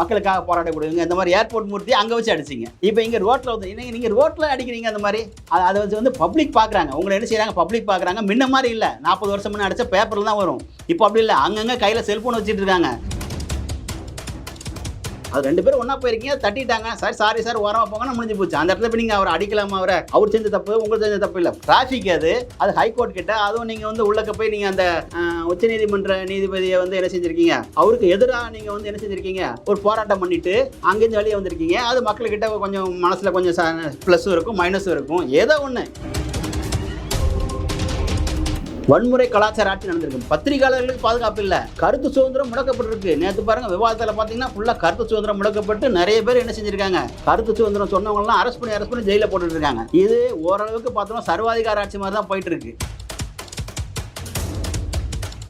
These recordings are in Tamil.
மக்களுக்காக போராடக்கூடியவங்க இந்த மாதிரி ஏர்போர்ட் மூர்த்தி அங்கே வச்சு அடிச்சிங்க. இப்போ இங்கே ரோட்டில் வந்து நீங்கள் நீங்கள் ரோட்டில் அடிக்கிறீங்க அந்த மாதிரி அது அதை வச்சு வந்து பப்ளிக் பார்க்குறாங்க உங்களை என்ன செய்கிறாங்க பப்ளிக் பார்க்குறாங்க முன்ன மாதிரி இல்லை. நாற்பது வருஷம் முன்னே அடித்த பேப்பரில் தான் வரும். இப்போ அப்படி இல்லை. அங்கங்கே கையில் செல்ஃபோன் வச்சுட்டு இருக்காங்க. அது ரெண்டு பேரும் ஒன்றா போயிருக்கீங்க தட்டிட்டாங்க. சார் சாரி சார் ஓரமாக போங்கன்னு முடிஞ்சு போச்சு. அந்த இடத்துல போய் நீங்கள் அவரை அடிக்கலாமா அவரை? அவர் செஞ்ச தப்பு உங்களுக்கு செஞ்ச தப்பு இல்லை. டிராஃபிக் அது. அது ஹைகோர்ட் கிட்ட அதுவும் நீங்கள் வந்து உள்ளக்க போய் நீங்கள் அந்த உச்ச உச்சநீதிமன்ற நீதிபதியை வந்து என்ன செஞ்சிருக்கீங்க? அவருக்கு எதிராக நீங்கள் வந்து என்ன செஞ்சுருக்கீங்க? ஒரு போராட்டம் பண்ணிட்டு அங்கேருந்து வெளியே வந்திருக்கீங்க. அது மக்கள்கிட்ட கொஞ்சம் மனசில் கொஞ்சம் ப்ளஸ்ஸும் இருக்கும் மைனஸும் இருக்கும். ஏதோ ஒன்று வன்முறை கலாச்சார ஆட்சி நடந்திருக்கு பத்திரிகையாளர்களுக்கு பாதுகாப்பு இல்லை. கருத்து சுதந்திரம் முடக்கப்பட்டிருக்கு. நேற்று பாருங்க விவாதத்தில் பார்த்தீங்கன்னா ஃபுல்லாக கருத்து சுதந்திரம் முடக்கப்பட்டு நிறைய பேர் என்ன செஞ்சிருக்காங்க? கருத்து சுதந்திரம் சொன்னவங்கலாம் அரெஸ்ட் பண்ணி அரெஸ்ட் பண்ணி ஜெயிலில் போட்டுட்டு இருக்காங்க இது ஓரளவுக்கு பார்த்தோம்னா சர்வாதிகார ஆட்சி மாதிரி தான் போயிட்டு இருக்கு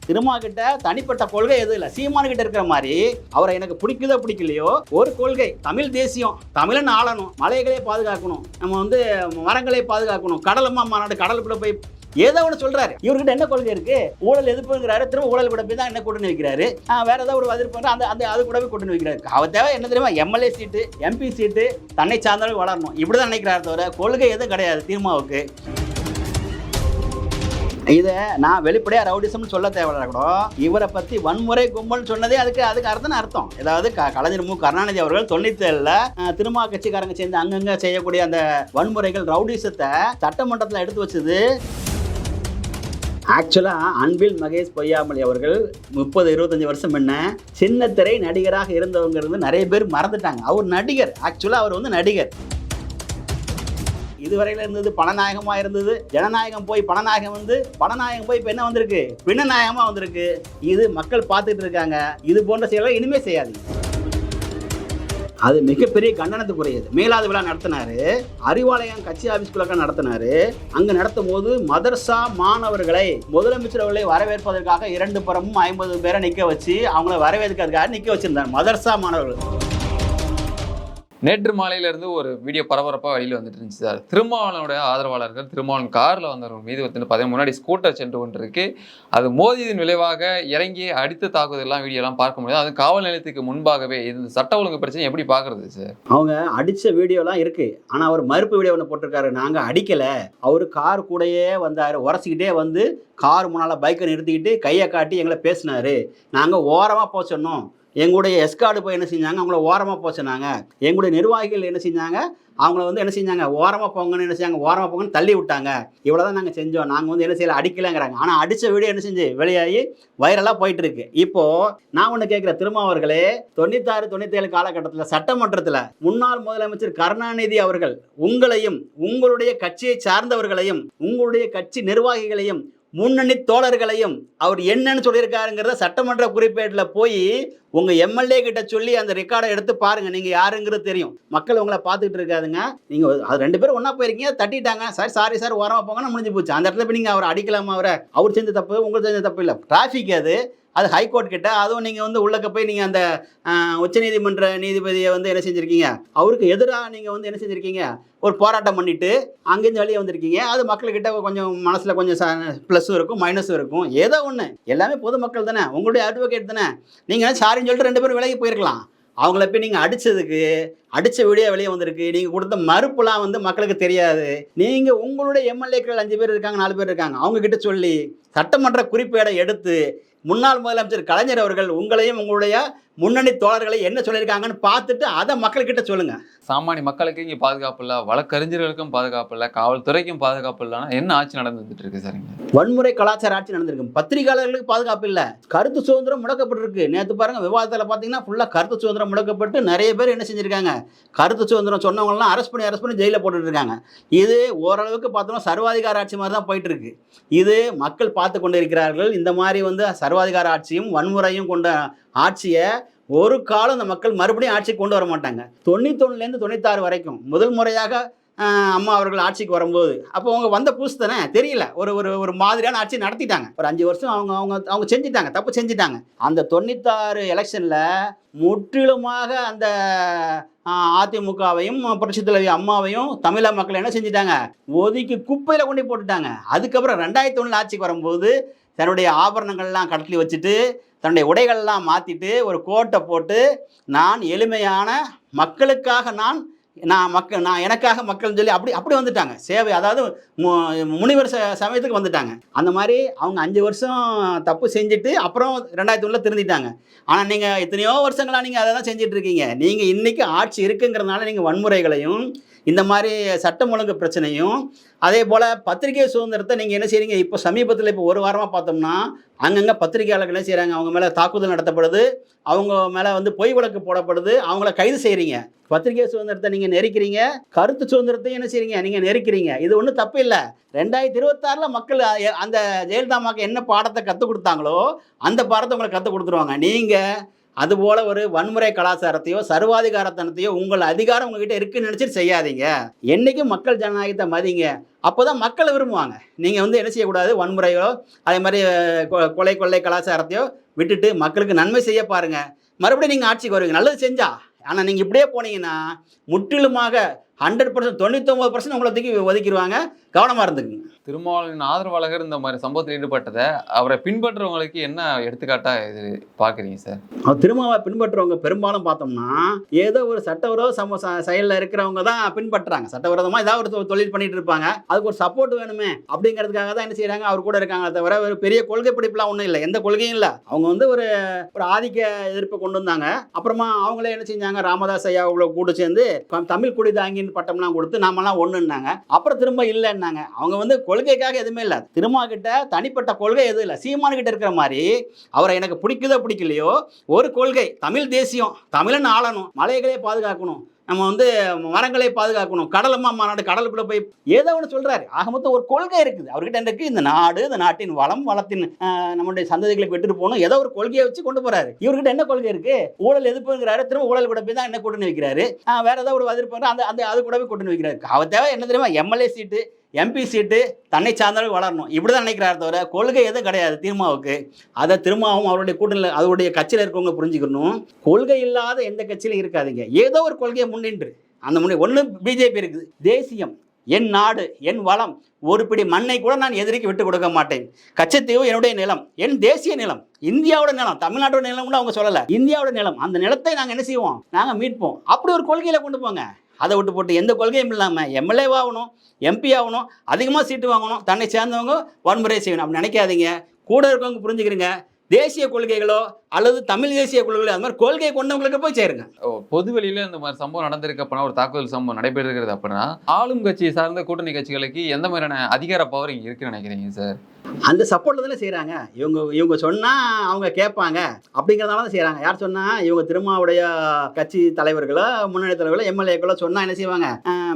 திருமா கிட்ட தனிப்பட்ட கொள்கை எதுவும் இல்லை. சீமானு கிட்ட இருக்கிற மாதிரி அவரை எனக்கு பிடிக்குதோ பிடிக்கலையோ ஒரு கொள்கை. தமிழ் தேசியம். தமிழன் ஆளணும். மலைகளை பாதுகாக்கணும். நம்ம வந்து மரங்களை பாதுகாக்கணும். கடலம்மா மாநாடு கடலுக்குள்ள போய் ஏதோ ஒன்று சொல்றாரு. இவர்கிட்ட என்ன கொள்கை இருக்கு? ஊழல் எதிர்ப்புங்கிறாரு. திரும்ப ஊழல் கூட போய் தான் என்ன கூட்டணி வைக்கிறாரு வேற ஏதாவது ஒரு எதிர்ப்பு அந்த அந்த அது கூடவே கூட்டணி வைக்கிறாரு அவர் தேவை என்ன தெரியுமா? எம்எல்ஏ சீட்டு எம்பி சீட்டு தன்னை சார்ந்தவர்கள் வளரணும். இப்படி தான் நினைக்கிறாரு தவிர கொள்கை எதுவும் கிடையாது தீர்மாவுக்கு. இதை நான் வெளிப்படையாக ரவுடிசம்னு சொல்ல தேவையில்ல கூட. இவரை பற்றி வன்முறை கும்பல்னு சொன்னதே அதுக்கு அதுக்கு அர்த்தம் அர்த்தம். ஏதாவது க கலைஞர் மு. கருணாநிதி அவர்கள் தொண்ணூத்தேழில் திருமா கட்சிக்காரங்க சேர்ந்து அங்கங்கே செய்யக்கூடிய அந்த வன்முறைகள் ரவுடிசத்தை சட்டமன்றத்தில் எடுத்து வச்சது ஆக்சுவலாக அன்பில் மகேஷ் பொய்யாமொழி அவர்கள் முப்பது இருபத்தஞ்சு வருஷம் முன்ன சின்னத்திரை நடிகராக இருந்தவங்கிறது நிறைய பேர் மறந்துட்டாங்க. அவர் நடிகர். ஆக்சுவலாக அவர் வந்து நடிகர். இதுவரையில் இருந்தது பணநாயகமாக இருந்தது. ஜனநாயகம் போய் பணநாயகம் வந்து பணநாயகம் போய் இப்போ என்ன வந்திருக்கு? பிணநாயகமாக வந்திருக்கு. இது மக்கள் பார்த்துட்டு இருக்காங்க. இது போன்ற செயலை இனிமே செய்யாது அது மிகப்பெரிய கண்டனத்துக்குரியது. மேலாது விழா நடத்தினாரு. அறிவாலயம் கட்சி ஆபீஸ்குள்ளாக நடத்தினாரு. அங்க நடத்தும் போது மதர்சா மாணவர்களை முதலமைச்சர் அவர்களை வரவேற்பதற்காக இரண்டு புறமும் ஐம்பது பேரை நிக்க வச்சு அவங்கள வரவேற்கிறதுக்காக நிக்க வச்சிருந்தார். மதர்சா மாணவர்கள். நேற்று மாலையிலேருந்து ஒரு வீடியோ பரபரப்பா வெளியில் வந்துட்டு இருந்துச்சு சார். திருமாவளனுடைய ஆதரவாளர்கள் திருமாவளன் காரில் வந்தவர்கள் மீது வந்து பார்த்தீங்கன்னா முன்னாடி ஸ்கூட்டர் சென்று கொண்டிருக்கு. அது மோதியதன் விளைவாக இறங்கி அடித்து தாக்குதல்லாம் வீடியோலாம் பார்க்க முடியாது. அது காவல் நிலையத்துக்கு முன்பாகவே இந்த சட்ட ஒழுங்கு பிரச்சனை எப்படி பார்க்குறது சார்? அவங்க அடித்த வீடியோலாம் இருக்குது ஆனால் அவர் மறுப்பு வீடியோ ஒன்று போட்டிருக்காரு. நாங்கள் அடிக்கலை. அவர் கார் கூடயே வந்தார். உரசிக்கிட்டே வந்து கார் முன்னால் பைக்கை நிறுத்திக்கிட்டு கையை காட்டி எங்களை பேசினார். நாங்கள் ஓரமாக போக சொன்னோம். எங்களுடைய எஸ்கார்டு போய் என்ன செஞ்சாங்க? அவங்கள ஓரமாக போச்சுனாங்க எங்களுடைய நிர்வாகிகள் என்ன செஞ்சாங்க? அவங்கள வந்து என்ன செஞ்சாங்க? ஓரமாக போங்கன்னு என்ன செஞ்சாங்க? ஓரமாக போங்கன்னு தள்ளி விட்டாங்க. இவ்வளோ தான் நாங்கள் செஞ்சோம். நாங்கள் வந்து என்ன செய்யல? அடிக்கலைங்கிறாங்க. ஆனால் அடித்த வீடியோ என்ன செஞ்சு? வெளியாகி வைரலாக போயிட்டு இருக்கு. இப்போது நான் ஒன்று கேட்குற திருமாவர்களே தொண்ணூத்தாறு தொண்ணூத்தேழு காலகட்டத்தில் சட்டமன்றத்தில் முன்னாள் முதலமைச்சர் கருணாநிதி அவர்கள் உங்களையும் உங்களுடைய கட்சியை சார்ந்தவர்களையும் உங்களுடைய கட்சி நிர்வாகிகளையும் முன்னணி தோழர்களையும் அவர் என்னன்னு சொல்லியிருக்காருங்கிறத சட்டமன்ற குறிப்பேட்டில் போய் உங்கள் எம்எல்ஏ கிட்ட சொல்லி அந்த ரெக்கார்டை எடுத்து பாருங்கள் நீங்கள் யாருங்கிறது தெரியும். மக்கள் உங்களை பார்த்துக்கிட்டு இருக்காதுங்க. நீங்கள் அது ரெண்டு பேரும் ஒன்றா போயிருக்கீங்க. தட்டிட்டாங்க. சார் சாரி சார் ஓரமாக போங்கன்னு முடிஞ்சு போச்சு. அந்த இடத்துல போய் நீங்கள் அவர் அடிக்கலாமா அவரை? அவர் செஞ்ச தப்பு உங்களுக்கு செஞ்ச தப்பு இல்லை. டிராஃபிக் அது. அது ஹைகோர்ட் கிட்ட அதுவும் நீங்கள் வந்து உள்ளக்க போய் நீங்கள் அந்த உச்சநீதிமன்ற நீதிபதியை வந்து என்ன செஞ்சுருக்கீங்க? அவருக்கு எதிராக நீங்கள் வந்து என்ன செஞ்சுருக்கீங்க? ஒரு போராட்டம் பண்ணிட்டு அங்கேருந்து வெளியே வந்திருக்கீங்க. அது மக்கள்கிட்ட கொஞ்சம் மனசில் கொஞ்சம் ப்ளஸ்ஸும் இருக்கும் மைனஸும் இருக்கும். ஏதோ ஒன்று எல்லாமே பொதுமக்கள் தானே. உங்களுடைய அட்வொகேட் தானே. நீங்கள் சாரின்னு சொல்லிட்டு ரெண்டு பேரும் விலகி போயிருக்கலாம். அவங்கள போய் நீங்கள் அடித்ததுக்கு அடித்த வீடியோ வெளியே வந்திருக்கு. நீங்கள் கொடுத்த மறுப்புலாம் வந்து மக்களுக்கு தெரியாது. நீங்கள் உங்களுடைய எம்எல்ஏக்கள் அஞ்சு பேர் இருக்காங்க நாலு பேர் இருக்காங்க. அவங்கக்கிட்ட சொல்லி சட்டமன்ற குறிப்பேடை எடுத்து முன்னாள் முதலமைச்சர் கலைஞர் அவர்கள் உங்களையும் உங்களுடைய முன்னணி தோழர்களை என்ன சொல்லியிருக்காங்கன்னு பார்த்துட்டு அதை மக்கள்கிட்ட சொல்லுங்கள் சாமானிய மக்களுக்கு இங்கே பாதுகாப்பு இல்லை வழக்கறிஞர்களுக்கும் பாதுகாப்பு இல்லை காவல்துறைக்கும் பாதுகாப்பு இல்லைன்னா என்ன ஆட்சி நடந்துட்டு இருக்கு சார் இங்க? வன்முறை கலாச்சார ஆட்சி நடந்திருக்கு. பத்திரிகையாளர்களுக்கு பாதுகாப்பு இல்லை. கருத்து சுதந்திரம் முடக்கப்பட்டிருக்கு. நேற்று பாருங்க விவாதத்தில் பார்த்தீங்கன்னா ஃபுல்லாக கருத்து சுதந்திரம் முடக்கப்பட்டு நிறைய பேர் என்ன செஞ்சிருக்காங்க? கருத்து சுதந்திரம் சொன்னவங்கலாம் அரெஸ்ட் பண்ணி அரெஸ்ட் பண்ணி ஜெயிலில் போட்டுட்டு இருக்காங்க இது ஓரளவுக்கு பார்த்தோம்னா சர்வாதிகார ஆட்சி மாதிரி தான் போயிட்டு இருக்கு. இது மக்கள் பார்த்து கொண்டு இருக்கிறார்கள் இந்த மாதிரி வந்து சர்வாதிகார ஆட்சியும் வன்முறையும் கொண்ட ஆட்சியை ஒரு காலம் இந்த மக்கள் மறுபடியும் ஆட்சிக்கு கொண்டு வர மாட்டாங்க. தொண்ணூத்தொன்னுலேருந்து தொண்ணூத்தாறு வரைக்கும் முதல் முறையாக அம்மா அவர்கள் ஆட்சிக்கு வரும்போது. அப்போ அவங்க வந்த புதுசு தானே? தெரியல. ஒரு ஒரு ஒரு மாதிரியான ஆட்சி நடத்திட்டாங்க. ஒரு அஞ்சு வருஷம் அவங்க அவங்க அவங்க செஞ்சிட்டாங்க. தப்பு செஞ்சிட்டாங்க. அந்த தொண்ணூத்தாறு எலெக்ஷனில் முற்றிலுமாக அந்த அதிமுகவையும் புரட்சி தலைவி அம்மாவையும் தமிழக மக்கள் என்ன செஞ்சிட்டாங்க? ஒதுக்கி குப்பையில் கொண்டு போட்டுட்டாங்க. அதுக்கப்புறம் ரெண்டாயிரத்தி ஒன்றில் ஆட்சிக்கு வரும்போது தன்னுடைய ஆபரணங்கள்லாம் கடத்தி வச்சுட்டு தன்னுடைய உடைகள்லாம் மாற்றிட்டு ஒரு கோட்டை போட்டு நான் எளிமையான மக்களுக்காக நான் நான் மக்கள் நான் எனக்காக மக்கள்னு சொல்லி அப்படி அப்படி வந்துட்டாங்க. சேவை அதாவது மு- முனிவர் ச சமயத்துக்கு வந்துட்டாங்க. அந்த மாதிரி அவங்க அஞ்சு வருஷம் தப்பு செஞ்சுட்டு அப்புறம் ரெண்டாயிரத்தி ஒன்றில் திருந்திட்டாங்க. ஆனால் நீங்கள் எத்தனையோ வருஷங்களாக நீங்கள் அதை தான் செஞ்சுட்டு இருக்கீங்க. நீங்கள் இன்றைக்கி ஆட்சி இருக்குங்கிறதுனால நீங்கள் வன்முறைகளையும் இந்த மாதிரி சட்டம் ஒழுங்கு பிரச்சனையும் அதே போல் பத்திரிகை சுதந்திரத்தை நீங்கள் என்ன செய்றீங்க? இப்போ சமீபத்தில் இப்போ ஒரு வாரமாக பார்த்தோம்னா அங்கங்கே பத்திரிகையாளர்கள் என்ன செய்கிறாங்க அவங்க மேலே தாக்குதல் நடத்தப்படுது அவங்க மேலே வந்து பொய் வழக்கு போடப்படுது அவங்கள கைது செய்கிறீங்க பத்திரிகை சுதந்திரத்தை நீங்கள் நெரிக்கிறீங்க கருத்து சுதந்திரத்தையும் என்ன செய்றீங்க? நீங்கள் நெரிக்கிறீங்க. இது ஒன்றும் தப்பு இல்லை. ரெண்டாயிரத்தி இருபத்தாறில் மக்கள் அந்த ஜெயலலிதாமாக்கு என்ன பாடத்தை கற்றுக் கொடுத்தாங்களோ அந்த பாடத்தை உங்களுக்கு கற்றுக் கொடுத்துருவாங்க. நீங்கள் அதுபோல ஒரு வன்முறை கலாச்சாரத்தையோ சர்வாதிகாரத்தனத்தையோ உங்கள் அதிகாரம் உங்ககிட்ட இருக்குன்னு நினச்சிட்டு செய்யாதீங்க. என்றைக்கும் மக்கள் ஜனநாயகத்தை மதிங்க. அப்போ தான் மக்களை விரும்புவாங்க. நீங்கள் வந்து என்ன செய்யக்கூடாது? வன்முறையோ அதே மாதிரி கொ- கொலை கொள்ளை கலாச்சாரத்தையோ விட்டுட்டு மக்களுக்கு நன்மை செய்ய பாருங்கள் மறுபடியும் நீங்கள் ஆட்சிக்கு வருவீங்க. நல்லது செஞ்சா. ஆனால் நீங்கள் இப்படியே போனீங்கன்னா முற்றிலுமாக ஹண்ட்ரட் பர்சன்ட் தொண்ணூத்தொம்பது பர்சன்ட் உங்களை தூக்கி ஒதுக்கிடுவாங்க கவனமாக இருந்துக்குங்க. திருமாவளவன் ஆதரவாளர்கள் இந்த மாதிரி சம்பவத்தில் ஈடுபட்டதை அவரை பின்பற்றுறவங்களுக்கு என்ன எடுத்துக்காட்டா இது பாக்குறீங்க சார்? திருமாவை பின்பற்றுறவங்க பெரும்பாலும் பார்த்தோம்னா ஏதோ ஒரு சட்டவிரோத சம செயல்ல இருக்கிறவங்க தான் பின்பற்றுறாங்க. சட்டவிரோதமாக ஏதாவது ஒரு தொழில் பண்ணிட்டு இருப்பாங்க. அதுக்கு ஒரு சப்போர்ட் வேணுமே அப்படிங்கிறதுக்காக தான் என்ன செய்றாங்க? அவர் கூட இருக்காங்க தவிர ஒரு பெரிய கொள்கை பிடிப்புலாம் ஒன்றும் இல்லை. எந்த கொள்கையும் இல்லை. அவங்க வந்து ஒரு ஒரு ஆதிக்க எதிர்ப்பை கொண்டு வந்தாங்க. அப்புறமா அவங்களே என்ன செஞ்சாங்க? ராமதாஸ் ஐயா அவ்வளோ கூட சேர்ந்து தமிழ் குடி தாங்கின்னு பட்டம்லாம் கொடுத்து நாமெல்லாம் ஒன்றுன்னாங்க அப்புறம் திரும்ப இருந்தாங்க. அவங்க வந்து கொள்கைக்காக எதுவுமே இல்லை. திருமா கிட்ட தனிப்பட்ட கொள்கை எதுவும் இல்லை. சீமான் கிட்ட இருக்கிற மாதிரி அவரை எனக்கு பிடிக்குதோ பிடிக்கலையோ ஒரு கொள்கை. தமிழ் தேசியம். தமிழன் ஆளணும். மலைகளே பாதுகாக்கணும். நம்ம வந்து மரங்களை பாதுகாக்கணும். கடலம்மா மாநாடு கடலுக்குள்ள போய் ஏதோ ஒன்று சொல்றாரு. ஆக மொத்தம் ஒரு கொள்கை இருக்குது. அவர்கிட்ட இருக்கு இந்த நாடு இந்த நாட்டின் வளம் வளத்தின் நம்முடைய சந்ததிகளை விட்டுட்டு போகணும். ஏதோ ஒரு கொள்கையை வச்சு கொண்டு போறாரு. இவர்கிட்ட என்ன கொள்கை இருக்கு? ஊழல் எதிர்ப்புங்கிறாரு. திரும்ப ஊழல் கூட போய் தான் என்ன கூட்டணி வைக்கிறாரு? வேறு வேற ஏதாவது ஒரு எதிர்ப்பு அந்த அந்த அது கூட போய் கூட்டணி வைக்கிறாரு. அவர் தேவை என்ன தெரியுமா? எம்எல்ஏ சீட்டு. எம்பி சீட்டு தன்னை சார்ந்தவர்கள் வளரணும். இப்படி தான் நினைக்கிறார் தவிர கொள்கை எதுவும் கிடையாது திருமாவுக்கு. அதை திருமாவும் அவருடைய கூட்டணியில் அவருடைய கட்சியில் இருக்கவங்க புரிஞ்சுக்கணும். கொள்கை இல்லாத எந்த கட்சியிலும் இருக்காதுங்க. ஏதோ ஒரு கொள்கையை முன்னின்று. அந்த முன்னே ஒன்று பிஜேபி இருக்குது. தேசியம் என் நாடு என் வளம் ஒரு பிடி மண்ணை கூட நான் எதிரிக்கு விட்டு கொடுக்க மாட்டேன். கச்சத்தீவு என்னுடைய நிலம் என் தேசிய நிலம் இந்தியாவோட நிலம் தமிழ்நாட்டோட நிலம் கூட அவங்க சொல்லலை. இந்தியாவோட நிலம் அந்த நிலத்தை நாங்கள் என்ன செய்வோம்? நாங்கள் மீட்போம். அப்படி ஒரு கொள்கையில் கொண்டு போங்க. அதை விட்டு போட்டு எந்த கொள்கையும் இல்லாமல் எம்எல்ஏ ஆகணும் எம்பி ஆகணும் அதிகமாக சீட்டு வாங்கணும் தன்னை சேர்ந்தவங்க வன்முறை செய்யணும். அப்படி நினைக்காதீங்க. கூட இருக்கவங்க புரிஞ்சுக்கிறீங்க. தேசிய கொள்கைகளோ அல்லது தமிழ் தேசிய கொள்கைகளோ அது மாதிரி கொள்கை கொண்டவங்களுக்கு போய் சேருங்க. ஓ, பொது வெளியில இந்த மாதிரி சம்பவம் நடந்திருக்கு அப்படின்னா ஒரு தாக்குதல் சம்பவம் நடைபெறுகிறது அப்படின்னா ஆளும் கட்சியை சார்ந்த கூட்டணி கட்சிகளுக்கு எந்த மாதிரியான அதிகார பவர் இங்க இருக்குன்னு நினைக்கிறீங்க சார் அந்த சப்போர்ட்டில் தானே செய்கிறாங்க இவங்க இவங்க சொன்னால் அவங்க கேட்பாங்க. அப்படிங்கிறதால தான் செய்கிறாங்க யார் சொன்னால் இவங்க திருமாவுடைய கட்சி தலைவர்களோ முன்னணி தலைவர்களோ எம்எல்ஏக்களோ சொன்னால் என்ன செய்வாங்க?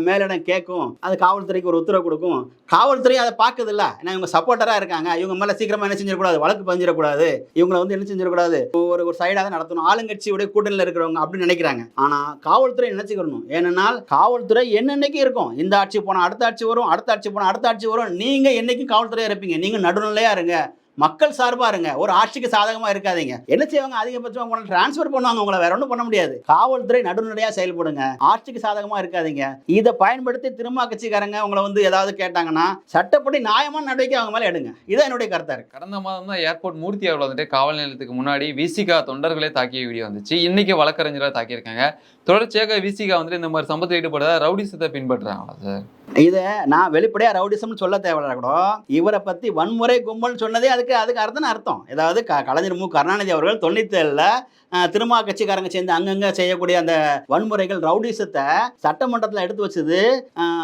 மேலிடம் கேட்கும். அது காவல்துறைக்கு ஒரு உத்தரவு கொடுக்கும். காவல்துறை அதை பார்க்குது இல்லை ஏன்னா இவங்க சப்போர்ட்டராக இருக்காங்க. இவங்க மேலே சீக்கிரமாக என்ன செஞ்சிடக்கூடாது? வழக்கு பதிஞ்சிடக்கூடாது. இவங்களை வந்து என்ன செஞ்சிடக்கூடாது? ஒரு ஒரு சைடாக தான் நடத்தணும். ஆளுங்கட்சியுடைய கூட்டணியில் இருக்கிறவங்க அப்படின்னு நினைக்கிறாங்க. ஆனால் காவல்துறை நினைச்சுக்கணும். ஏனென்னால் காவல்துறை என்னென்னைக்கு இருக்கும்? இந்த ஆட்சி போனால் அடுத்த ஆட்சி வரும் அடுத்த ஆட்சி போனால் அடுத்த ஆட்சி வரும். நீங்கள் என்னைக்கும் காவல்துறையாக இருப்பீங்க? நீங்கள் நடுநிலையாக இருங்க. மக்கள் சார்பாக இருங்க. ஒரு ஆட்சிக்கு சாதகமாக இருக்காதீங்க. என்ன செய்வாங்க? அதிகபட்சமாக உங்களை டிரான்ஸ்ஃபர் பண்ணுவாங்க உங்களை. வேற ஒன்றும் பண்ண முடியாது. காவல்துறை நடுநிலையாக செயல்படுங்க. ஆட்சிக்கு சாதகமாக இருக்காதீங்க. இதை பயன்படுத்தி திரும்ப கட்சிக்காரங்க உங்களை வந்து ஏதாவது கேட்டாங்கன்னா சட்டப்படி நியாயமான நடவடிக்கை அவங்க மேலே எடுங்க. இதான் என்னுடைய கருத்தாக இருக்கு. கடந்த மாதம் தான் ஏர்போர்ட் மூர்த்தி அவர்கள் வந்துட்டு காவல் நிலையத்துக்கு முன்னாடி விசிகா தொண்டர்களே தாக்கிய வீடியோ வந்துச்சு. இன்னைக்கு வழக்கறிஞராக தாக்கியிருக்காங்க. தொடர்ச்சியாக விசிகா வந்துட்டு இந்த மாதிரி சம்பத்தில் ஈடுபடுறதா ரவுடிசத்தை பின்பற்றுறாங்களா சார்? இதை நான் வெளிப்படையாக ரவுடிசம்னு சொல்ல தேவையில்ல கூட. இவரை பற்றி வன்முறை கும்பல் சொன்னதே அதுக்கு அதுக்கு அர்த்தம் அர்த்தம். ஏதாவது க கலைஞர் மு. கருணாநிதி அவர்கள் தொண்ணூத்தேழில் திருமா கட்சிக்காரங்க சேர்ந்து அங்கங்கே செய்யக்கூடிய அந்த வன்முறைகள் ரவுடிசத்தை சட்டமன்றத்தில் எடுத்து வச்சது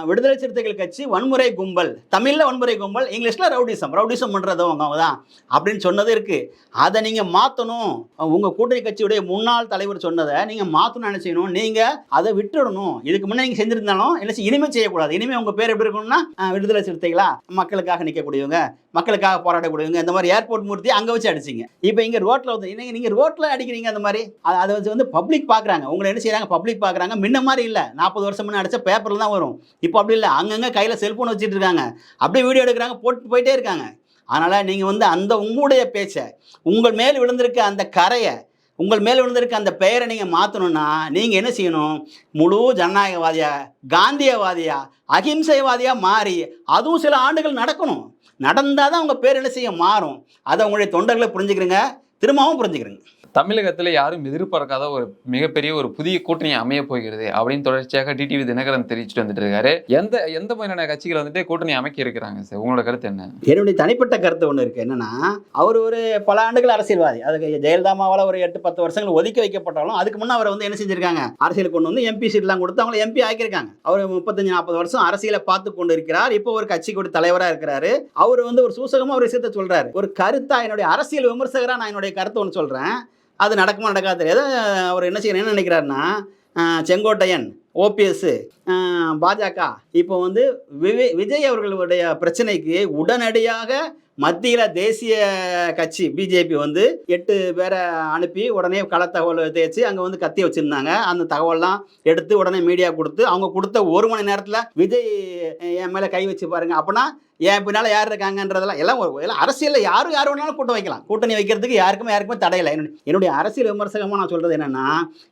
விடுதலை சிறுத்தைகள் கட்சி வன்முறை கும்பல். தமிழில் வன்முறை கும்பல் இங்கிலீஷில் ரவுடிசம். ரவுடிசம் பண்ணுறது அவங்க தான். அப்படின்னு சொன்னது இருக்குது அதை நீங்கள் மாற்றணும் உங்கள் கூட்டணி கட்சியுடைய முன்னாள் தலைவர் சொன்னதை நீங்கள் மாற்றணும்னு என்ன செய்யணும் நீங்கள் அதை விட்டுடணும். இதுக்கு முன்னே நீங்கள் செஞ்சுருந்தாலும் என்ன செய்ய- இனிமே செய்யக்கூடாது. இனிமேல் உங்கள் பேர் எப்படி இருக்கணும்னா விடுதலை சிறுத்தைகளா? மக்களுக்காக நிற்கக்கூடியவங்க மக்களுக்காக போராடக்கூடியவங்க. இந்த மாதிரி ஏர்போர்ட் மூர்த்தி அங்கே வச்சு அடிச்சிங்க. இப்போ இங்கே ரோட்டில் வந்து நீங்கள் ரோட்டில் அடிக்கிறீங்க அந்த மாதிரி அதை வச்சு வந்து பப்ளிக் பார்க்குறாங்க உங்களை என்ன செய்கிறாங்க பப்ளிக் பார்க்குறாங்க முன்ன மாதிரி இல்லை. நாற்பது வருஷம் முன்னே அடித்த பேப்பரில் தான் வரும். இப்போ அப்படி இல்லை. அங்கங்கே கையில் செல்ஃபோன் வச்சுட்டு இருக்காங்க. அப்படியே வீடியோ எடுக்கிறாங்க. போட்டு போயிட்டே இருக்காங்க. அதனால் நீங்கள் வந்து அந்த உங்களுடைய பேச்சை உங்கள் மேல் விழுந்திருக்க அந்த கரையை உங்கள் மேல் விழுந்திருக்க அந்த பெயரை நீங்கள் மாற்றணும்னா நீங்கள் என்ன செய்யணும்? முழு ஜனநாயகவாதியா காந்தியவாதியா அகிம்சைவாதியாக மாறி அதுவும் சில ஆண்டுகள் நடக்கணும். நடந்தால் தான் உங்கள் பேர் என்ன செய்ய மாறும். அதை உங்களுடைய தொண்டர்களை புரிஞ்சுக்கிறீங்க. திரும்பவும் புரிஞ்சுக்கிறேங்க. தமிழகத்தில் யாரும் எதிர்பார்க்காத ஒரு மிகப்பெரிய ஒரு புதிய கூட்டணி அமைய போகிறது அப்படின்னு தொடர்ச்சியாக டிடிவி தினகரன் தெரிவிச்சுட்டு வந்துட்டு இருக்காரு. எந்த எந்த மாதிரியான கட்சிகள் வந்துட்டு கூட்டணி அமைக்க இருக்கிறாங்க சார்? உங்களோட கருத்து என்ன? என்னுடைய தனிப்பட்ட கருத்து ஒன்று இருக்குது என்னன்னா அவர் ஒரு பல ஆண்டுகள் அரசியல்வாதி. அதுக்கு ஜெயலலிதாமாவால் ஒரு எட்டு பத்து வருஷங்கள் ஒதுக்கி வைக்கப்பட்டாலும் அதுக்கு முன்னே அவரை வந்து என்ன செஞ்சிருக்காங்க? அரசியல் கொண்டு வந்து எம்பி சீட்லாம் கொடுத்து அவங்களை எம்பி ஆக்கியிருக்காங்க. அவர் முப்பத்தஞ்சு நாற்பது வருஷம் அரசியலை பார்த்து கொண்டு இருக்கிறார் இப்போ ஒரு கட்சிக்கு தலைவராக இருக்கிறாரு. அவர் வந்து ஒரு சூசகமாக ஒரு விஷயத்தை சொல்றாரு. ஒரு கருத்தா என்னுடைய அரசியல் விமர்சகராக நான் என்னுடைய கருத்து ஒன்று சொல்கிறேன் அது நடக்குமா நடக்காது தெரியாது. அவர் என்ன செய்யணும் என்ன நினைக்கிறாருன்னா செங்கோட்டையன் ஓபிஎஸ் பாஜக இப்போ வந்து விவே விஜய் அவர்களுடைய பிரச்சனைக்கு உடனடியாக மத்தியில் தேசிய கட்சி பிஜேபி வந்து எட்டு பேரை அனுப்பி உடனே கள தகவல் தேய்ச்சி அங்கே வந்து கத்தி வச்சுருந்தாங்க. அந்த தகவல்லாம் எடுத்து உடனே மீடியா கொடுத்து அவங்க கொடுத்த ஒரு மணி நேரத்தில் விஜய் என் மேலே கை வச்சு பாருங்கள் அப்படின்னா என் பின்னால் யார் இருக்காங்கன்றதெல்லாம் எல்லாம் ஒரு- எல்லாம் அரசியலில் யாரும் யார் வேணாலும் கூட்டம் வைக்கலாம். கூட்டணி வைக்கிறதுக்கு யாருக்குமே யாருக்குமே தடையில்லை என்னுடைய- என்னுடைய அரசியல் விமர்சகமாக நான் சொல்கிறது என்னென்னா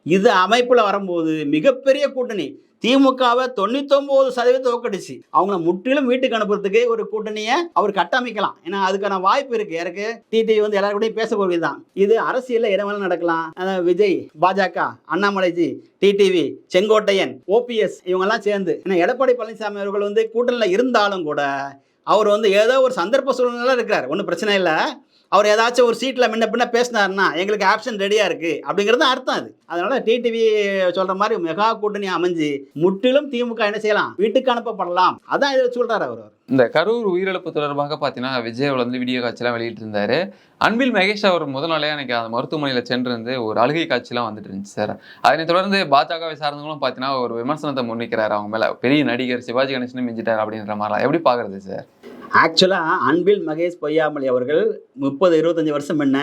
இது அமைப்பில் வரும்போது மிகப்பெரிய கூட்டணி. திமுகவை தொண்ணூத்தொம்பது சதவீதம் தோக்கடிச்சு அவங்கள முற்றிலும் வீட்டுக்கு அனுப்புறதுக்கு ஒரு கூட்டணியை அவர் கட்டமைக்கலாம். ஏன்னா அதுக்கான வாய்ப்பு இருக்கு. எனக்கு டிடிவி வந்து எல்லாரும் கூடயும் பேசக்கூடியது தான். இது அரசியலில் இடமெல்லாம் நடக்கலாம். அதாவது விஜய் பாஜக அண்ணாமலைஜி டிடிவி செங்கோட்டையன் ஓபிஎஸ் இவங்கெல்லாம் சேர்ந்து. ஏன்னா எடப்பாடி பழனிசாமி அவர்கள் வந்து கூட்டணியில் இருந்தாலும் கூட அவர் வந்து ஏதோ ஒரு சந்தர்ப்ப சூழ்நிலை இருக்கிறார். ஒன்றும் பிரச்சனை இல்லை. அவர் ஏதாச்சும் ஒரு சீட்டில் முன்ன பின்ன பேசினாருன்னா எங்களுக்கு ஆப்ஷன் ரெடியாக இருக்குது அப்படிங்கிறது தான் அர்த்தம் அது. அதனால் டிடிவி சொல்கிற மாதிரி மெகா கூட்டணி அமைஞ்சு முற்றிலும் திமுக என்ன செய்யலாம்? வீட்டுக்கு அனுப்பப்படலாம். அதான் இதில் சொல்கிறார் அவர் இந்த கரூர் உயிரிழப்பு தொடர்பாக பார்த்தீங்கன்னா விஜய் வந்து வீடியோ காட்சிலாம் வெளியிட்டு இருந்தாரு அன்பில் மகேஷ் அவர் முதல் நாளே எனக்கு அந்த மருத்துவமனையில் சென்றிருந்து ஒரு அழுகை காட்சிலாம் வந்துட்டு இருந்துச்சு சார். அதனை தொடர்ந்து பாஜகவை சார்ந்தவங்களும் பார்த்தீங்கன்னா ஒரு விமர்சனத்தை முன்னிக்கிறார் அவங்க மேலே பெரிய நடிகர் சிவாஜி கணேசனும் மிஞ்சிட்டார் அப்படின்ற மாதிரிலாம். எப்படி பார்க்குறது சார்? ஆக்சுவலாக அன்பில் மகேஷ் பொய்யாமொழி அவர்கள் முப்பது இருபத்தஞ்சி வருஷம் முன்ன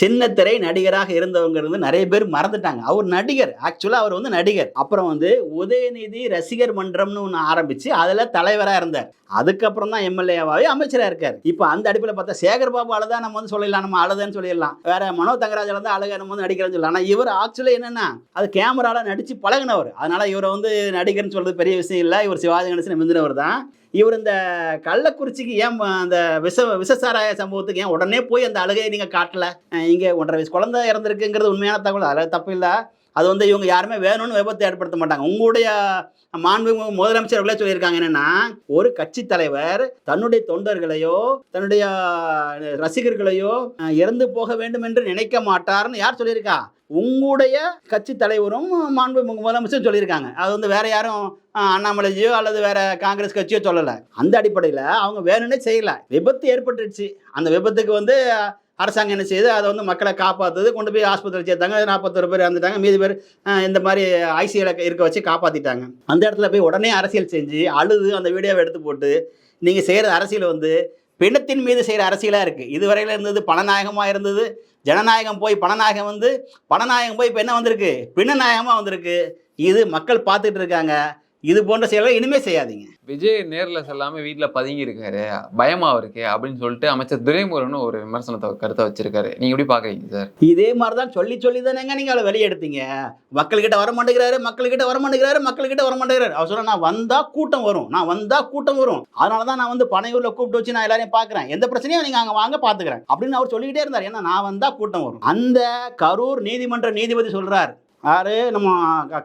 சின்னத்திரை நடிகராக இருந்தவங்கிறது நிறைய பேர் மறந்துட்டாங்க. அவர் நடிகர். ஆக்சுவலாக அவர் வந்து நடிகர். அப்புறம் வந்து உதயநிதி ரசிகர் மன்றம்னு ஒன்று ஆரம்பித்து அதில் தலைவராக இருந்தார். அதுக்கப்புறம் தான் எம்எல்ஏவாகவே அமைச்சராக இருக்கார். இப்போ அந்த அடிப்பில் பார்த்தா சேகர் பாபு அழுதா நம்ம வந்து சொல்லிடலாம் நம்ம அழுதன்னு சொல்லிடலாம். வேற மனோ தங்கராஜ் வந்து அழுக நம்ம வந்து நடிக்கிறேன்னு சொல்லலாம். ஆனால் இவர் ஆக்சுவலாக என்னென்னா அது கேமராவில் நடித்து பழகினவர். அதனால் இவரை வந்து நடிகர்னு சொல்கிறது பெரிய விஷயம் இல்லை. இவர் சிவாஜி கணேசன் மிந்தினவர் தான். இவர் இந்த கள்ளக்குறிச்சிக்கு ஏன் அந்த விஷ விஷசாராய சம்பவத்துக்கு ஏன் உடனே போய் அந்த அழுகையை நீங்கள் காட்டல? இங்கே ஒன்றரை வயசு குழந்தை இறந்துருக்குங்கிறது உண்மையான தகவல். அதில் தப்பு இல்லை. அது வந்து இவங்க யாருமே வேணும்னு விபத்தை ஏற்படுத்த மாட்டாங்க. உங்களுடைய மாண்பு முதலமைச்சர் அவர்களே சொல்லியிருக்காங்க என்னன்னா ஒரு கட்சி தலைவர் தன்னுடைய தொண்டர்களையோ தன்னுடைய ரசிகர்களையோ இறந்து போக வேண்டும் என்று நினைக்க மாட்டார்னு யார் சொல்லியிருக்கா? உங்களுடைய கட்சி தலைவரும் மாண்பு முதலமைச்சரும் சொல்லியிருக்காங்க. அது வந்து வேற யாரும் அண்ணாமலைஜியோ அல்லது வேற காங்கிரஸ் கட்சியோ சொல்லலை. அந்த அடிப்படையில் அவங்க வேணும்னே செய்யல. விபத்து ஏற்பட்டுடுச்சு அந்த விபத்துக்கு வந்து அரசாங்கம் என்ன செய்யுது அதை வந்து மக்களை காப்பாற்றுது கொண்டு போய் ஆஸ்பத்திரி சேர்த்தாங்க. நாற்பத்தொரு பேர் இறந்துட்டாங்க. மீதி பேர் இந்த மாதிரி ஐசியில் இருக்க வச்சு காப்பாற்றிட்டாங்க அந்த இடத்துல போய் உடனே அரசியல் செஞ்சு அழுது அந்த வீடியோவை எடுத்து போட்டு நீங்கள் செய்கிற அரசியல் வந்து பிணத்தின் மீது செய்கிற அரசியலாக இருக்குது இதுவரையில் இருந்தது பணநாயகமாக இருந்தது. ஜனநாயகம் போய் பணநாயகம் வந்து பணநாயகம் போய் இப்போ என்ன வந்திருக்கு? பிணநாயகமாக வந்திருக்கு. இது மக்கள் பார்த்துட்டு இருக்காங்க. இது போன்ற செயல்களை இனிமே செய்யாதீங்க. விஜய் நேர்ல செல்லாம வீட்டுல பதுங்கி இருக்காரு பயமா இருக்கு அப்படின்னு சொல்லிட்டு அமைச்சர் துரைமுருகன் ஒரு விமர்சனத்தை கருத்தை வச்சிருக்காரு. நீங்க எப்படி பாக்குறீங்க சார்? இதே மாதிரி தான் சொல்லி சொல்லி தானேங்க நீங்கள் அவளை வெளியே எடுத்தீங்க மக்கள்கிட்ட வர மாட்டேங்கிறாரு மக்கள்கிட்ட வர மாட்டேங்கிறாரு மக்கள்கிட்ட வர மாட்டேங்கிறாரு அவர் சொன்னா நான் வந்தா கூட்டம் வரும். நான் வந்தா கூட்டம் வரும். அதனால தான் நான் வந்து பனையூர்ல கூப்பிட்டு வச்சு நான் எல்லாரையும் பார்க்குறேன் எந்த பிரச்சனையும் நீங்க அங்கே வாங்க பார்த்துக்கிறேன் அப்படின்னு அவர் சொல்லிக்கிட்டே இருந்தார். ஏன்னா நான் வந்தா கூட்டம் வரும். அந்த கரூர் நீதிமன்ற நீதிபதி சொல்றார். யாரு? நம்ம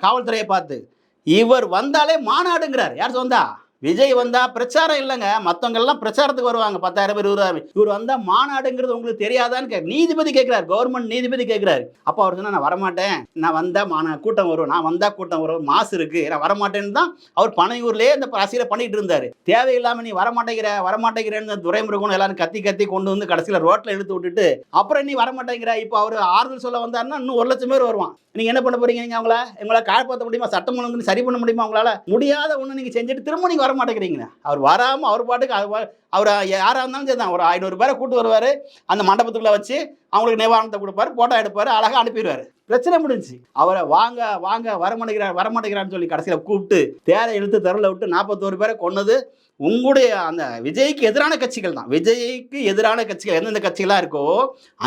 காவல்துறையை பார்த்து. இவர் வந்தாலே மாநாடுங்கிறார். யார் சொந்தா? விஜய் வந்தா பிரச்சாரம் இல்லைங்க. மற்றவங்கெல்லாம் பிரச்சாரத்துக்கு வருவாங்க. பத்தாயிரம் பேர் இருபதாயிரம் பேர். இவர் வந்தா மாநாடுங்கிறது உங்களுக்கு தெரியாதான்னு கே நீதிபதி கேட்கிறார் கவர்மெண்ட் நீதிபதி கேட்கிறாரு அப்போ அவர் சொன்னா நான் வரமாட்டேன். நான் வந்தா மாநா கூட்டம் வரும். நான் வந்தா கூட்டம் வரும். மாசு இருக்கு. நான் வரமாட்டேன்னு தான் அவர் பனையூர்லயே இந்த அரசியலை பண்ணிட்டு இருந்தாரு. தேவையில்லாம நீ வரமாட்டேங்கிற வரமாட்டேங்கிறேன்னு துரைமுருகன் எல்லாரும் கத்தி கத்தி கொண்டு வந்து கடைசியில ரோட்ல எடுத்து விட்டுட்டு அப்புறம் நீ வரமாட்டேங்கிற. இப்போ அவர் ஆறுதல் சொல்ல வந்தாருன்னா இன்னும் ஒரு லட்சம் பேர் வருவான். நீங்க என்ன பண்ண போறீங்க? நீங்க அவங்கள எங்களால் காப்பாற்ற முடியுமா? சட்டம் ஒழுங்கு சரி பண்ண முடியுமா? உங்களால முடியாத ஒண்ணு நீங்க செஞ்சுட்டு திரும்ப நீங்க வர மாட்டேங்கிறீங்க அவர் வராமல் அவர் பாட்டுக்கு அது அவர் யாராக இருந்தாலும் சரி தான் ஒரு ஐநூறு பேரை கூட்டு வருவார். அந்த மண்டபத்துக்குள்ளே வச்சு அவங்களுக்கு நிவாரணத்தை கொடுப்பாரு போட்டோ எடுப்பார் அழகாக அனுப்பிடுவார். பிரச்சனை முடிஞ்சு அவரை வாங்க வாங்க வரமாட்டேங்கிறார் வரமாட்டேங்கிறான்னு சொல்லி கடைசியில் கூப்பிட்டு தேரை இழுத்து தெருவில் விட்டு நாற்பத்தோரு பேரை கொன்னது. உங்களுடைய அந்த விஜய்க்கு எதிரான கட்சிகள் தான். விஜய்க்கு எதிரான கட்சிகள் எந்தெந்த கட்சிகளாக இருக்கோ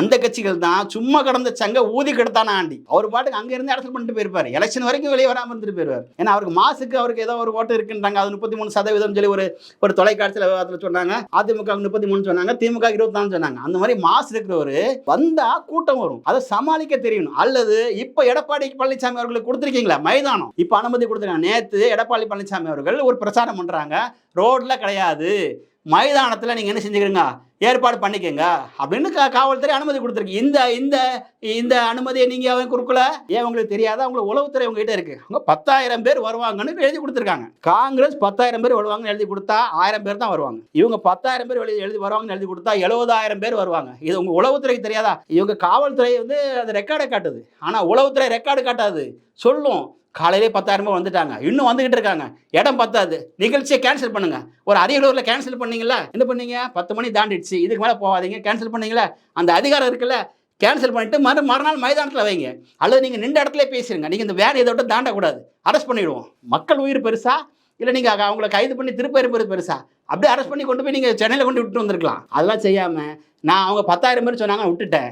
அந்த கட்சிகள் தான். சும்மா கடந்த சங்க ஊதி கெடுத்தான ஆண்டி. அவர் பாட்டுக்கு அங்கே இருந்து அரசியல் பண்ணிட்டு போயிருப்பார். எலெக்ஷன் வரைக்கும் வெளியே வராமல் இருந்துட்டு போயிருவார். ஏன்னா அவருக்கு மாசுக்கு அவருக்கு ஏதோ ஒரு ஓட்டு இருக்குன்றாங்க. அது முப்பத்தி மூணு சதவீதம் சொல்லி ஒரு ஒரு தொலைக்காட்சியில் விவாதத்தில் சொன்னாங்க. அதிமுக முப்பத்தி மூணு சொன்னாங்க. திமுக இருபத்தான்னு சொன்னாங்க. அந்த மாதிரி மாசு இருக்கிறவர் வந்தா கூட்டம் வரும். அதை சமாளிக்க தெரியணும். அல்லது இப்போ எடப்பாடி பழனிசாமி அவர்களுக்கு கொடுத்துருக்கீங்களா? மைதானம். இப்போ அனுமதி கொடுத்துருக்காங்க நேற்று எடப்பாடி பழனிசாமி அவர்கள் ஒரு பிரச்சாரம் பண்ணுறாங்க ரோடு ரோட்ல கிடையாது. மைதானத்தில் நீங்கள் என்ன செஞ்சுக்கிறீங்க? ஏற்பாடு பண்ணிக்கோங்க. அப்படின்னு கா காவல்துறை அனுமதி கொடுத்துருக்கு. இந்த இந்த இந்த அனுமதியை நீங்கள் அவன் கொடுக்கல? ஏன் உங்களுக்கு தெரியாதா? உங்களுக்கு உளவுத்துறை உங்ககிட்ட இருக்கு. அவங்க பத்தாயிரம் பேர் வருவாங்கன்னு எழுதி கொடுத்துருக்காங்க. காங்கிரஸ் பத்தாயிரம் பேர் வருவாங்கன்னு எழுதி கொடுத்தா ஆயிரம் பேர் தான் வருவாங்க. இவங்க பத்தாயிரம் பேர் எழுதி எழுதி வருவாங்கன்னு எழுதி கொடுத்தா எழுபதாயிரம் பேர் வருவாங்க. இது உங்க உளவுத்துறைக்கு தெரியாதா? இவங்க காவல்துறை வந்து அது ரெக்கார்டை காட்டுது. ஆனால் உளவுத்துறை ரெக்கார்டு காட்டாது. சொல்லும். காலையிலே பத்தாயிரம் ரூபாய் வந்துட்டாங்க. இன்னும் வந்துகிட்டு இருக்காங்க. இடம் பத்தாது. நிகழ்ச்சியை கேன்சல் பண்ணுங்க. ஒரு அரியலூரில் கேன்சல் பண்ணீங்களா என்ன பண்ணீங்க? பத்து மணி தாண்டிடுச்சு. இதுக்கு மேலே போகாதீங்க. கேன்சல் பண்ணீங்களா அந்த அதிகாரம் இருக்குல்ல கேன்சல் பண்ணிட்டு மறு மறுநாள் மைதானத்தில் வைங்க. அல்லது நீங்கள் நின்ற இடத்துல பேசிடுங்க நீங்கள் இந்த வேன் இதை விட்டு தாண்டக்கூடாது. அரெஸ்ட் பண்ணிடுவோம். மக்கள் உயிர் பெருசா? இல்லை நீங்கள் அவங்கள கைது பண்ணி திருப்ப இருப்பது பெருசா? அப்படியே அரெஸ்ட் பண்ணி கொண்டு போய் நீங்கள் சென்னையில் கொண்டு விட்டு வந்திருக்கலாம். அதெல்லாம் செய்யாமல் நான் அவங்க பத்தாயிரம் பேர் சொன்னாங்க விட்டுட்டேன்.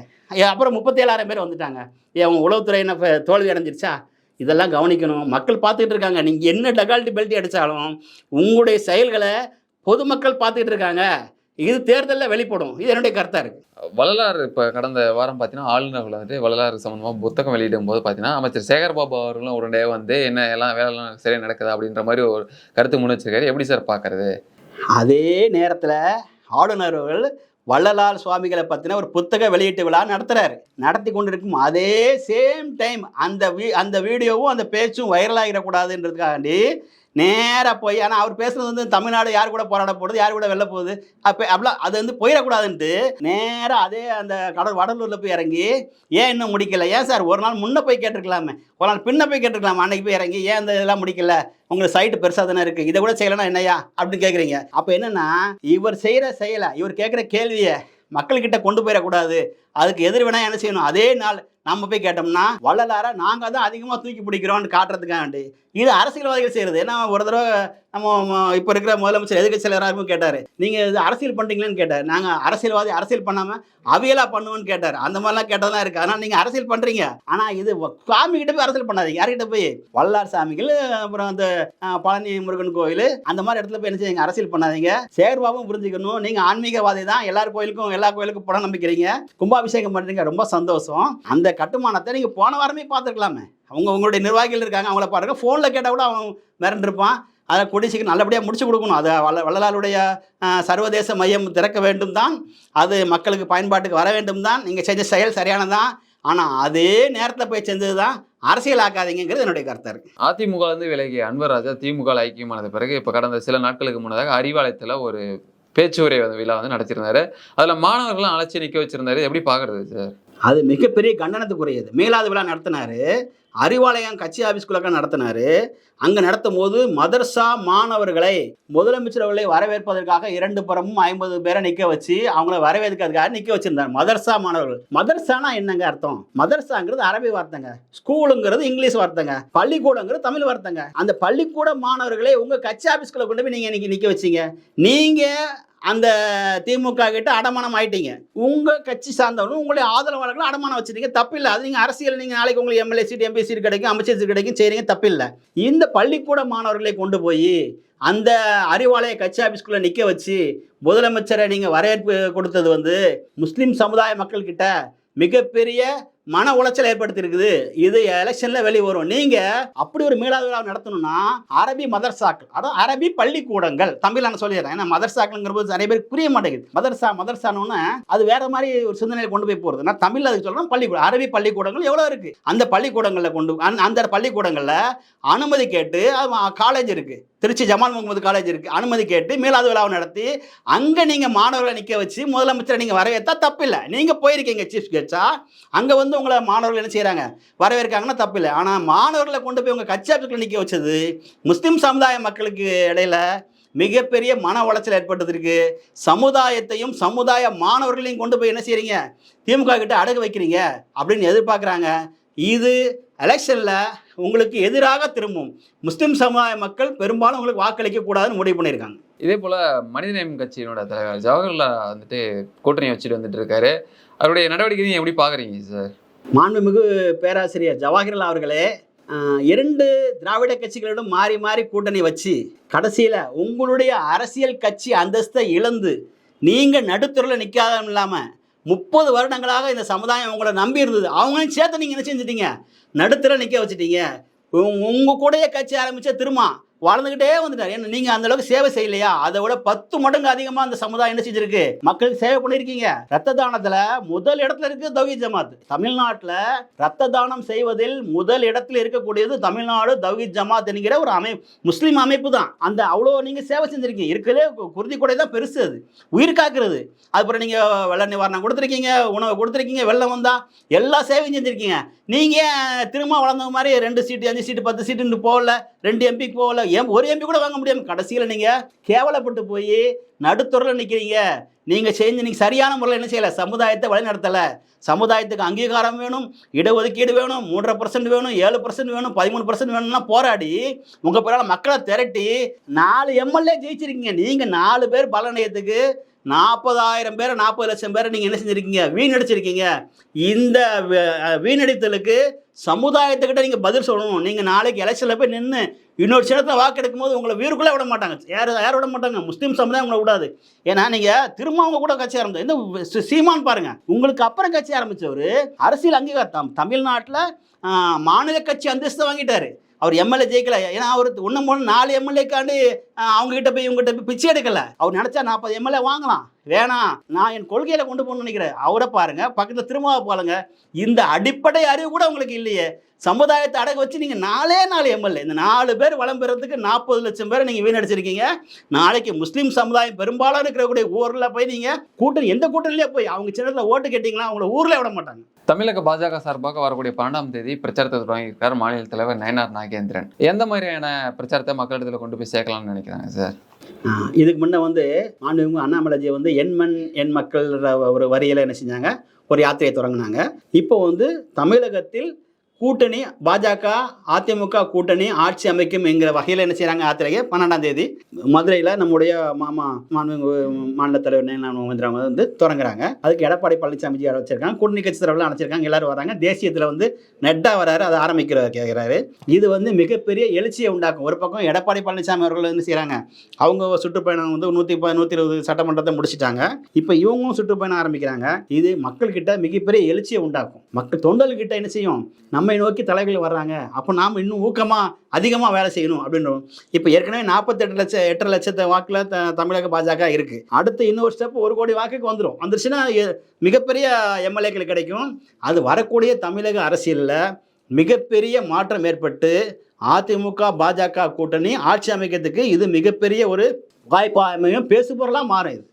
அப்புறம் முப்பத்தேழாயிரம் பேர் வந்துட்டாங்க. ஏன் அவங்க உளவுத்துறை என்ன தோல்வி அடைஞ்சிருச்சா? இதெல்லாம் கவனிக்கணும். மக்கள் பார்த்துக்கிட்டு இருக்காங்க. நீங்கள் என்ன டகால்ட்டி பெல்ட்டி அடித்தாலும் உங்களுடைய செயல்களை பொதுமக்கள் பார்த்துக்கிட்டு இருக்காங்க. இது தேர்தலில் வெளிப்படும். இது என்னுடைய கருத்தாக இருக்குது வள்ளலார் இப்போ கடந்த வாரம் பார்த்தீங்கன்னா ஆளுநர்கள் வந்துட்டு வள்ளலார் சம்மந்தமாக புத்தகம் வெளியிடும் போது பார்த்தீங்கன்னா அமைச்சர் சேகர்பாபு அவர்களும் உடனே வந்து என்ன எல்லாம் வேலைலாம் சரியாக நடக்குது அப்படின்ற மாதிரி ஒரு கருத்து முன் வச்சிருக்காரு எப்படி சார் பார்க்கறது அதே நேரத்தில் ஆளுநர் அவர்கள் வள்ளலார் சுவாமிகளை பற்றின ஒரு புத்தக வெளியீட்டு விழா நடத்துகிறாரு நடத்தி கொண்டிருக்கும் அதே சேம் டைம் அந்த வீ அந்த வீடியோவும் அந்த பேச்சும் வைரலாகிடக்கூடாதுன்றதுக்காண்டி நேராக போய் ஆனால் அவர் பேசுறது வந்து தமிழ்நாடு யார் கூட போராட போகுது யார் கூட வெளில போகுது அப்போ அப்படிலாம் அது வந்து போயிடக்கூடாதுன்ட்டு நேராக அதே அந்த கடல் வடலூரில் போய் இறங்கி ஏன் இன்னும் முடிக்கல? ஏன் சார் ஒரு நாள் முன்னே போய் கேட்டிருக்கலாமே. ஒரு நாள் பின்ன போய் கேட்டிருக்கலாமா அன்னைக்கு போய் இறங்கி ஏன் அந்த இதெல்லாம் முடிக்கல? உங்களுக்கு சைட்டு பெருசாக தானே இருக்குது இதை கூட செய்யலைன்னா என்னையா அப்படின்னு கேட்குறீங்க அப்போ என்னென்னா இவர் செய்கிற செயலை இவர் கேட்குற கேள்வியை மக்கள்கிட்ட கொண்டு போயிடக்கூடாது. அதுக்கு எதிர்வினா என்ன செய்யணும்? அதே நாள் நம்ம போய் கேட்டோம்னா வள்ளலார நாங்கள் தான் அதிகமாக தூக்கி பிடிக்கிறோம்னு காட்டுறதுக்காண்டி. இது அரசியல்வாதிகள் செய்கிறது ஏன்னா ஒரு தடவை நம்ம இப்போ இருக்கிற முதலமைச்சர் எதிர்கட்சியில் தலைவராகவும் கேட்டார். நீங்கள் இது அரசியல் பண்ணுறீங்களேன்னு கேட்டார். நாங்கள் அரசியல்வாதி அரசியல் பண்ணாமல் அவியலாக பண்ணுவோன்னு கேட்டார். அந்த மாதிரிலாம் கேட்டதெல்லாம் இருக்குது அதனால் நீங்கள் அரசியல் பண்ணுறீங்க ஆனால் இது சாமிகிட்ட போய் அரசியல் பண்ணாதீங்க. யார்கிட்ட போய்? வல்லார் சாமிகள் அப்புறம் அந்த பழனி முருகன் கோயில் அந்த மாதிரி இடத்துல போய் என்ன செய்யுங்க? அரசியல் பண்ணாதீங்க. சேர்பாவும் புரிஞ்சுக்கணும். நீங்கள் ஆன்மீகவாதி தான். எல்லார் கோயிலுக்கும் எல்லா கோயிலுக்கும் படம் நம்பிக்கிறீங்க. கும்பாபிஷேகம் பண்ணுறீங்க ரொம்ப சந்தோஷம். அந்த கட்டுமானத்தை நீங்கள் போன வாரமே பார்த்துருக்கலாமே. அவங்க உங்களுடைய நிர்வாகிகள் இருக்காங்க அவங்கள பாருங்கள் ஃபோனில் கேட்டால் கூட அவன் மிரண்டிருப்பான். அதை கொடிசிக்கு நல்லபடியாக முடிச்சு கொடுக்கணும். அதை வள்ள வள்ளலாருடைய சர்வதேச மையம் திறக்க வேண்டும் தான் அது மக்களுக்கு பயன்பாட்டுக்கு வர வேண்டும் தான் நீங்கள் செஞ்ச செயல் சரியானதான். ஆனால் அதே நேரத்தில் போய் செஞ்சது தான் அரசியல் ஆக்காதீங்கிறது என்னுடைய கருத்தாக இருக்குது அதிமுக வந்து விலகிய அன்வர் ராஜா திமுக ஐக்கியமானது பிறகு இப்போ கடந்த சில நாட்களுக்கு முன்னதாக அறிவாலயத்தில் ஒரு பேச்சுரை விழா வந்து நடத்தியிருந்தாரு. அதில் மாணவர்கள்லாம் அழைச்சி நிற்க வச்சிருந்தாரு. எப்படி பார்க்கறது சார்? அது மிகப்பெரிய கண்டனத்துக்குரியது. மேலாது விழா நடத்தினாரு. அறிவாலயம் கட்சி ஆஃபீஸ்குள்ளக்க நடத்தினாரு. அங்கே நடத்தும் போது மதர்சா மாணவர்களை முதலமைச்சர் அவர்களை வரவேற்பதற்காக இரண்டு புறமும் ஐம்பது பேரை நிற்க வச்சு அவங்கள வரவேற்கிறதுக்காக நிற்க வச்சுருந்தார் மதர்சா மாணவர்கள். மதர்சானா என்னங்க அர்த்தம்? மதர்சாங்கிறது அரபி வார்த்தைங்க. ஸ்கூலுங்கிறது இங்கிலீஷ் வார்த்தைங்க. பள்ளிக்கூடங்கிறது தமிழ் வார்த்தைங்க. அந்த பள்ளிக்கூட மாணவர்களை உங்கள் கட்சி ஆஃபீஸ்குள்ளே கொண்டு போய் நீங்கள் இன்னைக்கு நிற்க வச்சீங்க. நீங்கள் அந்த திமுக கிட்ட அடமானம் ஆயிட்டீங்க. உங்கள் கட்சி சார்ந்தவங்களும் உங்களுடைய ஆதரவாளர்கள் அடமானம் வச்சிருக்கீங்க தப்பில்லை. அது நீங்கள் அரசியல் நீங்கள் நாளைக்கு உங்களுக்கு எம்எல்ஏ சீட் எம்பி சீட் கிடைக்கும் அமைச்சர் சீட் கிடைக்கும் செய்கிறீங்க தப்பில்லை. இந்த பள்ளிக்கூட மாணவர்களை கொண்டு போய் அந்த அறிவாலய கட்சி ஆஃபீஸ்க்குள்ளே நிற்க வச்சு முதலமைச்சரை நீங்கள் வரவேற்பு கொடுத்தது வந்து முஸ்லீம் சமுதாய மக்கள்கிட்ட மிகப்பெரிய மன உளைச்சல் ஏற்படுத்தியிருக்குது. இது எலெக்ஷன்ல வெளியே வரும். நீங்க அப்படி ஒரு மீளா விழா நடத்தணும்னா அரபி மதர்சாக்கள் அதாவது அரபி பள்ளிக்கூடங்கள் தமிழான சொல்லிடுறேன். ஏன்னா மதர்சாக்கள்ங்கிற போது நிறைய பேருக்கு புரிய மாட்டேங்குது. மதர்சா மதர்சானோன்னு அது வேற மாதிரி ஒரு சிந்தனையில் கொண்டு போய் போறது. நான் தமிழ் அதுக்கு சொல்றேன் பள்ளிக்கூடம் அரபி பள்ளிக்கூடங்கள் எவ்வளோ இருக்கு? அந்த பள்ளிக்கூடங்களில் கொண்டு அந்த- அந்த பள்ளிக்கூடங்களில் அனுமதி கேட்டு காலேஜ் இருக்கு. திருச்சி ஜமால் முகமது காலேஜ் இருக்கு. அனுமதி கேட்டு மேலாது விழாவை நடத்தி அங்கே நீங்கள் மாணவர்களை நிற்க வச்சு முதலமைச்சரை நீங்கள் வரவேற்றா தப்பில்லை. நீங்கள் போயிருக்கீங்க சீஃப் கெஸ்ட்டாக அங்கே வந்து உங்களை மாணவர்கள் என்ன செய்கிறாங்க வரவேற்காங்கன்னா தப்பில்லை. ஆனால் மாணவர்களை கொண்டு போய் உங்கள் கட்சி ஆஃபீஸ்க்குள்ள நிற்க வச்சது முஸ்லீம் சமுதாய மக்களுக்கு இடையில மிகப்பெரிய மன உளைச்சல் ஏற்பட்டதற்கு சமுதாயத்தையும் சமுதாய மாணவர்களையும் கொண்டு போய் என்ன செய்கிறீங்க திமுக கிட்ட அடகு வைக்கிறீங்க அப்படின்னு எதிர்பார்க்குறாங்க. இது எலெக்ஷனில் உங்களுக்கு எதிராக திரும்பும். முஸ்லிம் சமுதாய மக்கள் பெரும்பாலும் உங்களுக்கு வாக்களிக்க கூடாதுன்னு முடிவு பண்ணியிருக்காங்க. இதே போல மனிதநேயம் கட்சியினோட தலைவர் ஜவஹர்லால் வந்துட்டு கூட்டணி வச்சுட்டு வந்துட்டு இருக்காரு. அவருடைய நடவடிக்கை நீங்க எப்படி பாக்குறீங்க சார் மாண்புமிகு பேராசிரியர் ஜவாஹர்லால் அவர்களே இரண்டு திராவிட கட்சிகளிடம் மாறி மாறி கூட்டணி வச்சு கடைசியில் உங்களுடைய அரசியல் கட்சி அந்தஸ்தை இழந்து நீங்கள் நடுத்தரில் நிற்காத இல்லாமல் முப்பது வருடங்களாக இந்த சமுதாயம் உங்களை நம்பி இருந்தது. அவங்களையும் சேர்த்து நீங்கள் என்ன செஞ்சிட்டீங்க? நடுத்தர நிற்க வச்சுட்டீங்க. உங்கள் கூடயே கட்சி ஆரம்பித்த திருமா? வளர்ந்துக்கிட்டே வந்துட்டார். ஏன்னா நீங்கள் அந்த அளவுக்கு சேவை செய்யலையா? அதை விட பத்து மடங்கு அதிகமாக அந்த சமுதாயம் என்ன செஞ்சிருக்கு? மக்களுக்கு சேவை பண்ணியிருக்கீங்க ரத்த தானத்துல முதல் இடத்துல இருக்குது தௌஹி ஜமாத். தமிழ்நாட்டில் ரத்த தானம் செய்வதில் முதல் இடத்துல இருக்கக்கூடியது தமிழ்நாடு தௌஹி ஜமாத் என்கிற ஒரு அமை முஸ்லீம் அமைப்பு தான். அந்த அவ்வளோ நீங்கள் சேவை செஞ்சுருக்கீங்க. இருக்கிறதே குருதி கொடை தான் பெருசு அது. உயிர் காக்குறது. அதுக்கப்புறம் நீங்கள் வெள்ள நிவாரணம் கொடுத்துருக்கீங்க உணவு கொடுத்துருக்கீங்க வெள்ளம் வந்தால் எல்லா சேவையும் செஞ்சுருக்கீங்க. நீங்கள் திரும்ப வளர்ந்த மாதிரி ரெண்டு சீட்டு அஞ்சு சீட்டு பத்து சீட்டுன்னு போகல ரெண்டு எம்பிக்கு போகல ஏன் ஒரு எம்பி கூட வாங்க முடியாம கடைசியில் நீங்கள் கேவலப்பட்டு போய் நடுத்துறையில் நிற்கிறீங்க நீங்கள் செஞ்சு நீங்கள் சரியான முறையில் என்ன செய்யலை? சமுதாயத்தை வழிநடத்தலை. சமுதாயத்துக்கு அங்கீகாரம் வேணும் இடஒதுக்கீடு வேணும் மூன்றரை பர்சன்ட் வேணும் ஏழு பர்சன்ட் வேணும் பதிமூணு பர்சன்ட் வேணும்னா போராடி உங்கள் பிறகு மக்களை திரட்டி நாலு எம்எல்ஏ ஜெயிச்சிருக்கீங்க. நீங்கள் நாலு பேர் பலனயத்துக்கு நாற்பதாயிரம் பேரை நாற்பது லட்சம் பேரை நீங்கள் என்ன செஞ்சுருக்கீங்க? வீணடிச்சிருக்கீங்க. இந்த வீணடித்தலுக்கு சமுதாயத்துக்கிட்ட நீங்கள் பதில் சொல்லணும். நீங்கள் நாளைக்கு எலெக்ஷனில் போய் நின்று இன்னொரு சின்னத்தில் வாக்கெடுக்கும் போது உங்களை வீருக்குள்ளே விட மாட்டாங்க. யார் யார் விட மாட்டாங்க? முஸ்லீம் சமுதாயம் உங்களை விடாது. ஏன்னா நீங்கள் திரும்ப அவங்க கூட கட்சி ஆரம்பிச்சு இந்த சீமான் பாருங்கள் உங்களுக்கு அப்புறம் கட்சி ஆரம்பித்தவர் அரசியல் அங்கீகாரம் தமிழ்நாட்டில் மாநில கட்சி அந்தஸ்தை வாங்கிட்டாரு. அவர் எம்எல்ஏ ஜெயிக்கல. ஏன்னா அவர் ஒன்று மூணு நாலு எம்எல்ஏக்காண்டி அவங்ககிட்ட போய் இவங்ககிட்ட போய் பிச்சை எடுக்கல. அவர் நினச்சா நாற்பது எம்எல்ஏ வாங்கலாம். வேணாம் நான் என் கொள்கையில கொண்டு போகணும்னு நினைக்கிறேன். அவரை பாருங்க. பக்கத்தில் திரும்ப பாருங்க இந்த அடிப்படை அறிவு கூட உங்களுக்கு இல்லையே. சமுதாயத்தை அடக வச்சு நீங்கள் நாலே நாலு எம்எல்ஏ இந்த நாலு பேர் வளம் பெறதுக்கு நாற்பது லட்சம் பேரை நீங்கள் வீணடிச்சிருக்கீங்க. நாளைக்கு முஸ்லீம் சமுதாயம் பெரும்பாலும் இருக்கிறக்கூடிய ஊரில் போய் நீங்கள் கூட்டணி எந்த கூட்டணிலேயே போய் அவங்க சின்னத்தில் ஓட்டு கேட்டீங்களா அவங்கள ஊரில் விட மாட்டாங்க. தமிழக பாஜக சார்பாக வரக்கூடிய பன்னெண்டாம் தேதி பிரச்சாரத்தை தொடங்கியிருக்கார் மாநில தலைவர் நயனார் நாகேந்திரன். எந்த மாதிரியான பிரச்சாரத்தை மக்களிடத்தில் கொண்டு போய் சேர்க்கலாம்னு நினைக்கிறாங்க சார் இதுக்கு முன்ன வந்து மாண்புமிகு அண்ணாமலைஜி வந்து என் மண் என் மக்கள் ஒரு வரியில் என்ன செஞ்சாங்க? ஒரு யாத்திரையை தொடங்கினாங்க. இப்போ வந்து தமிழகத்தில் கூட்டணி பாஜக அதிமுக கூட்டணி ஆட்சி அமைக்கும் என்கிற வகையில் என்ன செய்கிறாங்க யாத்திரையை பன்னெண்டாம் தேதி மதுரையில் நம்முடைய மாமா மாநில தலைவர் நேனா வந்து தொடங்குறாங்க. அதுக்கு எடப்பாடி பழனிசாமி ஜி வச்சிருக்காங்க? கூட்டணி கட்சி தலைவர்கள் அணைச்சிருக்காங்க. எல்லாரும் வராங்க. தேசியத்தில் வந்து நெட்டா வராரு. அதை ஆரம்பிக்கிறார் கேட்குறாரு இது வந்து மிகப்பெரிய எழுச்சியை உண்டாக்கும். ஒரு பக்கம் எடப்பாடி பழனிசாமி அவர்கள் என்ன செய்கிறாங்க அவங்க சுற்றுப்பயணம் வந்து நூற்றி ப நூற்றி இருபது சட்டமன்றத்தை முடிச்சிட்டாங்க. இப்போ இவங்களும் சுற்றுப்பயணம் ஆரம்பிக்கிறாங்க. இது மக்கள்கிட்ட மிகப்பெரிய எழுச்சியை உண்டாக்கும். மக்கள் தொண்டல்கிட்ட என்ன செய்யும்? நம்ம நோக்கி தலைகள் வர்றாங்க. அப்போ நாம் இன்னும் ஊக்கமாக அதிகமாக வேலை செய்யணும் அப்படின்றோம். இப்போ ஏற்கனவே நாற்பத்தெட்டு லட்சம் எட்டரை லட்சத்தை வாக்கில் த தமிழக பாஜக இருக்குது அடுத்து இன்னொரு ஸ்டெப் ஒரு கோடி வாக்குக்கு வந்துடும் வந்துருச்சுன்னா மிகப்பெரிய எம்எல்ஏக்கள் கிடைக்கும். அது வரக்கூடிய தமிழக அரசியலில் மிகப்பெரிய மாற்றம் ஏற்பட்டு அதிமுக பாஜக கூட்டணி ஆட்சி அமைக்கிறதுக்கு இது மிகப்பெரிய ஒரு வாய்ப்பு அமையும். பேசுபொருளாக மாறும் இது.